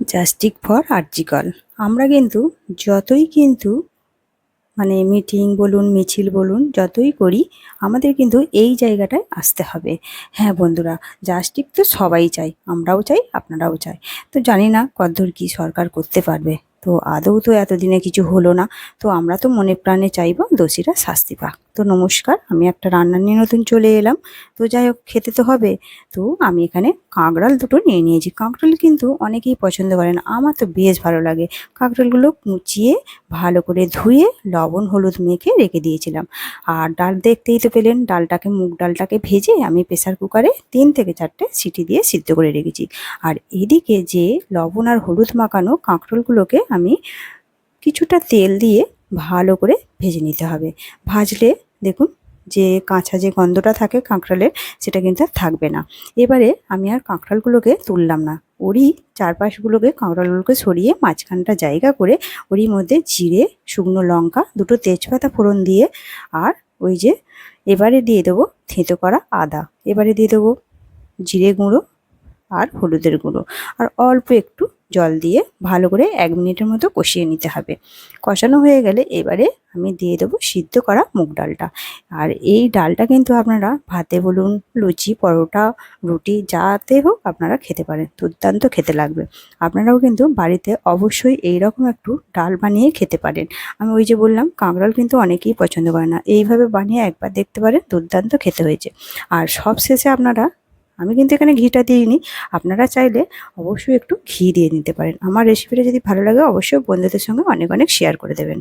Justice for RG Kar আমরা কিন্তু যতই কিন্তু মানে মিটিং বলুন, মিছিল বলুন, যতই করি, আমাদের কিন্তু এই জায়গাটায় আসতে হবে। হ্যাঁ বন্ধুরা জাস্টিক তো সবাই চাই আমরাও চাই, আপনারাও চাই তো জানি না কদ্দূর কি সরকার করতে পারবে। তো আদৌ তো এতদিনে কিছু হলো না। তো আমরা তো মনে প্রাণে চাইব দোষীরা শাস্তি পাক। তো নমস্কার, আমি একটা রান্না নিয়ে নতুন চলে এলাম। তো যাই হোক, খেতে তো হবে। তো আমি এখানে কাঁকড়াল দুটো নিয়ে নিয়েছি। কাঁকড়াল কিন্তু অনেকেই পছন্দ করেন, আমার তো বেশ ভালো লাগে। কাঁকড়ালগুলো কুচিয়ে ভালো করে ধুয়ে লবণ, হলুদ মেখে রেখে দিয়েছিলাম। আর ডাল দেখতেই তো পেলেন, ডালটাকে, মুগ ডালটাকে ভেজে আমি প্রেসার কুকারে তিন থেকে চারটে সিটি দিয়ে সিদ্ধ করে রেখেছি। আর এদিকে যে লবণ আর হলুদ মাখানো কাঁকরোলগুলোকে আমি কিছুটা তেল দিয়ে ভালো করে ভেজে নিতে হবে। ভাজলে দেখুন, যে কাঁচা যে গন্ধটা থাকে কাঁকড়ালের, সেটা কিন্তু থাকবে না। এবারে আমি আর কাঁকড়ালগুলোকে তুললাম না। ওরই চারপাশগুলোকে, কাঁকড়ালগুলোকে সরিয়ে মাঝখানটা জায়গা করে ওরই মধ্যে জিরে, শুকনো লঙ্কা, দুটো তেজপাতা ফোড়ন দিয়ে আর ওই যে এবারে দিয়ে দেবো থেঁতো করা আদা। এবারে দিয়ে দেবো জিরে গুঁড়ো আর হলুদের গুঁড়ো। আর অল্প একটু জল দিয়ে ভালো করে এক মিনিটের মতো কষিয়ে নিতে হবে। কষানো হয়ে গেলে এবারে আমি দিয়ে দেবো সিদ্ধ করা মুগ ডালটা। আর এই ডালটা কিন্তু আপনারা ভাতে বলুন, লুচি, পরোটা, রুটি, যাতে হোক আপনারা খেতে পারেন, দুর্দান্ত খেতে লাগবে। আপনারাও কিন্তু বাড়িতে অবশ্যই এই রকম একটু ডাল বানিয়ে খেতে পারেন। আমি ওই যে বললাম কাঁকড়াল কিন্তু অনেকেই পছন্দ করে না। এইভাবে বানিয়ে একবার দেখতে পারেন, দুর্দান্ত খেতে হয়েছে। আর সব শেষে আপনারা আমি কিন্তু এখানে ঘিটা দিইনি। আপনারা চাইলে অবশ্যই একটু ঘি দিয়ে নিতে পারেন। আমার রেসিপিটা যদি ভালো লাগে, অবশ্যই বন্ধুদের সঙ্গে অনেক অনেক শেয়ার করে দেবেন।